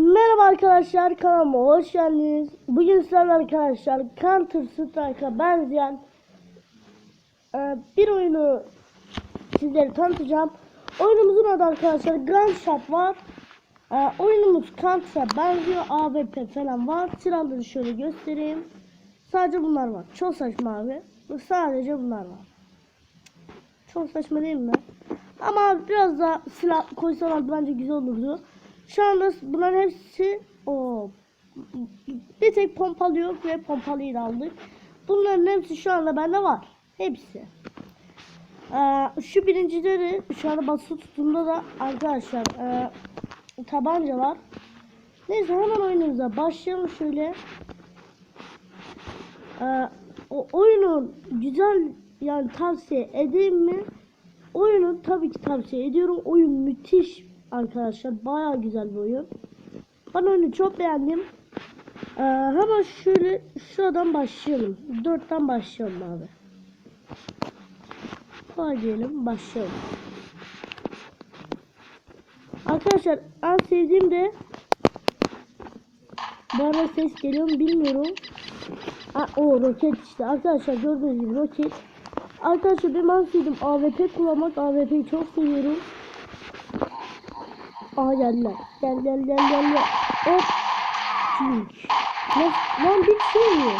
Merhaba arkadaşlar kanalıma hoş geldiniz. Bugün sizlerle arkadaşlar Counter Strike'a benzeyen e, bir oyunu sizlere tanıtacağım. Oyunumuzun adı arkadaşlar Grand Shot var. E, oyunumuz Counter'a benziyor. AWP falan var. Silahları şöyle göstereyim. Sadece bunlar var. Çok saçma abi. Sadece bunlar var. Çok saçma değil mi? Ama biraz daha silah koysalar bence güzel olurdu. Şu anda bunların hepsi o bir tek pompalı yok ve pompalıyı aldık. Bunların hepsi şu anda bende var. Hepsi. Ee, şu birincileri şu anda basılı tuttuğumda da arkadaşlar e, tabanca var. Neyse hemen oyunumuza başlayalım şöyle. Ee, o oyunun güzel yani tavsiye edeyim mi? Oyunu tabii ki tavsiye ediyorum. Oyun müthiş arkadaşlar. Baya güzel bir oyun. Ben oyunu çok beğendim. Ee, hemen şöyle şuradan başlayalım. Dörtten başlayalım abi. Kolay diyelim başlayalım. Arkadaşlar en sevdiğim de bana ses geliyor bilmiyorum. Ha, o roket işte arkadaşlar gördüğünüz gibi roket. Arkadaşlar ben en sevdiğim AWP kullanmak. AWP'yi çok seviyorum. Aha geldiler. Gel gel gel gel gel. Hop. Lan, lan bir şey mi?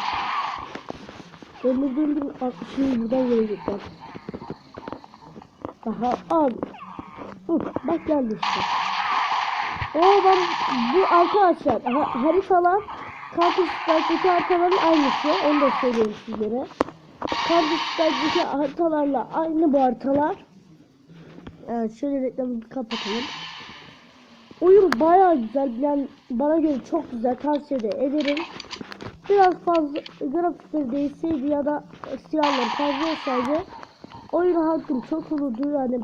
Döndür döndür. Şimdi buradan gelecekler. Daha al. Uf, bak geldi işte. Oo ben bu arkadaşlar ha, haritalar Counter Strike'daki haritaların aynısı. Onu da söyleyeyim sizlere. Counter Strike'daki haritalarla aynı bu haritalar. Evet şöyle reklamı kapatalım. Oyun bayağı güzel. Yani bana göre çok güzel. Tavsiye de ederim. Biraz fazla grafikleri değişseydi ya da silahları fazla olsaydı oyunu hakkım çok olurdu. Yani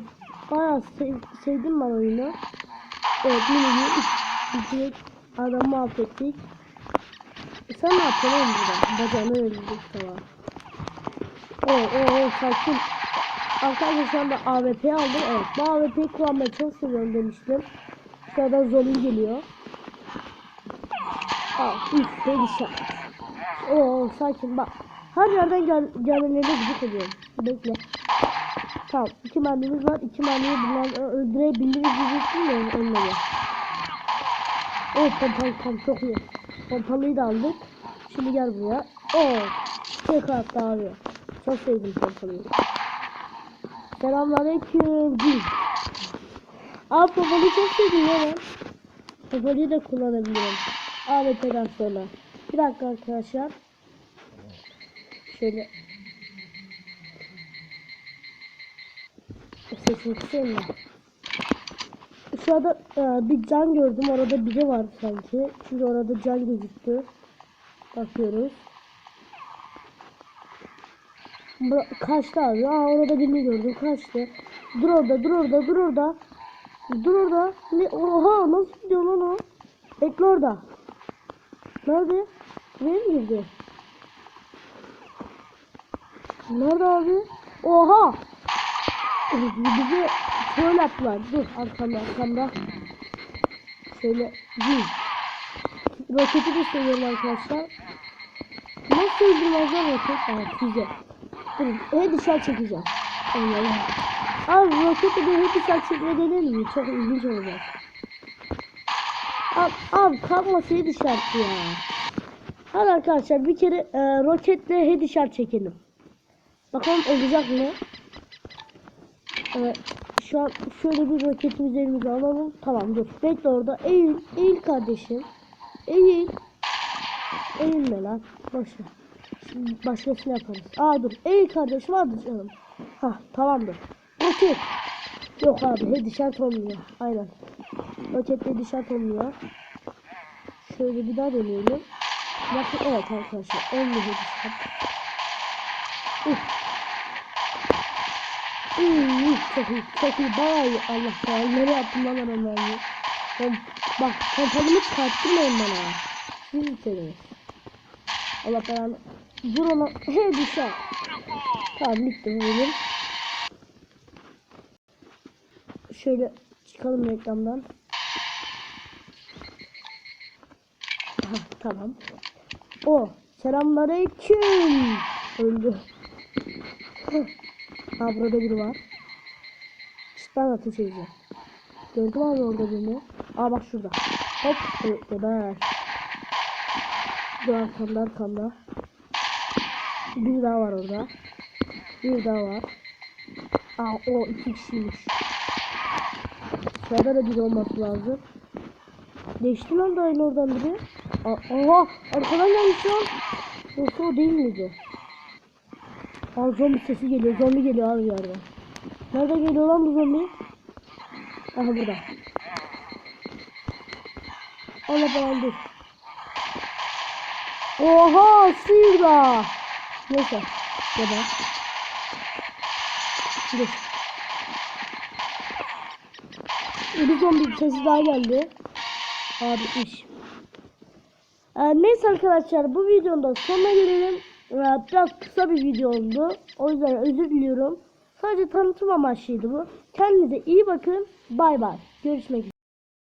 bayağı sev, sevdim ben oyunu. Evet mini bir adamı mahvettik. Sen ne yapıyorsun oğlum burada? Bacağını öldürdük tamam. Oo oo sakin. Arkadaşlar şu anda AWP aldım. Evet bu AWP'yi kullanmayı çok seviyorum demiştim. Şuradan zombi geliyor. Aa üf perişan. Oo sakin bak. Her yerden gel gelmelerine gıcık oluyorum. Bekle. Tamam iki mermimiz var. İki mermiyi bunlar öldürebiliriz diyecektim ya onları. Oh pompalı tam çok iyi. Pompalıyı da aldık. Şimdi gel buraya. Oo. Tek attı abi. Çok sevdim pompalıyı. Selamünaleyküm. Gül. Aa pompalıyı çok sevdim ya ben. Pompalıyı da kullanabilirim. AWP'den sonra. Bir dakika arkadaşlar. Şöyle. Sesini kısayım mı? Anda e, bir can gördüm. Orada biri var sanki. Çünkü orada can gözüktü. Bakıyoruz. Kaçtı abi. Aa orada birini gördüm. Kaçtı. Dur orada, dur orada, dur orada. Dur orada. Ne? Oha nasıl gidiyor lan o? Bekle orada. Nerede? Nereye mi girdi? Nerede abi? Oha! Bizi şöyle yaptılar. Dur arkamda arkamda. Şöyle değil. Roketi de seviyorum arkadaşlar. Nasıl öldürmezler roket? Aa füze. Dur headshot çekeceğim. Onları. Abi roketi de headshot çekme denir mi? Çok ilginç olacak. Abi, abi kalkması headshot ya. Hadi arkadaşlar bir kere e, roketle headshot çekelim. Bakalım olacak mı? Evet. Şu an şöyle bir roketimizi elimize alalım. Tamam dur. Bekle orada. Eğil. Eğil kardeşim. Eğil. Eğilme lan. Boş ver. Şimdi başkasını yaparız. Aa dur. Eğil kardeşim hadi canım. Hah tamamdır. Roket. Yok abi headshot olmuyor. Aynen. Roket headshot olmuyor. Şöyle bir daha deneyelim. Bakın evet arkadaşlar. Olmuyor headshot. Uf. İyi, çok iyi, çok iyi, bayağı iyi. Allah ya, nereye yaptım lan onları? Ben, bak, pompalımı çıkarttırmayın bana. Siz istediniz. Allah belanı. Vur ona, he düşer. Tamam, bitti bu benim. Şöyle çıkalım reklamdan. Tamam. O. Selamünaleyküm. Öldü. ha burada biri var. Çıktan ateş edeceğim. Gördüm abi orada birini. Aa bak şurada. Hop. Evet, geber. Dur arkamda arkamda. Bir daha var orada. Bir daha var. Aa o iki kişiymiş. Sırada da biri olması lazım. Geçti lan da aynı oradan biri. Oha arkadan gelmiş lan. Yoksa o değil miydi? Aa zombi sesi geliyor. Zombi geliyor abi yerden. Nerede geliyor lan bu zombi? Aha burada. Allah dur. Oha sıyırda. Neyse. Geber. Dur. Bir zombi sesi daha geldi. Abi iş. Ee, neyse arkadaşlar bu videonun da sonuna gelelim. Ee, biraz kısa bir video oldu. O yüzden özür diliyorum. Sadece tanıtım amaçlıydı bu. Kendinize iyi bakın. Bay bay. Görüşmek üzere.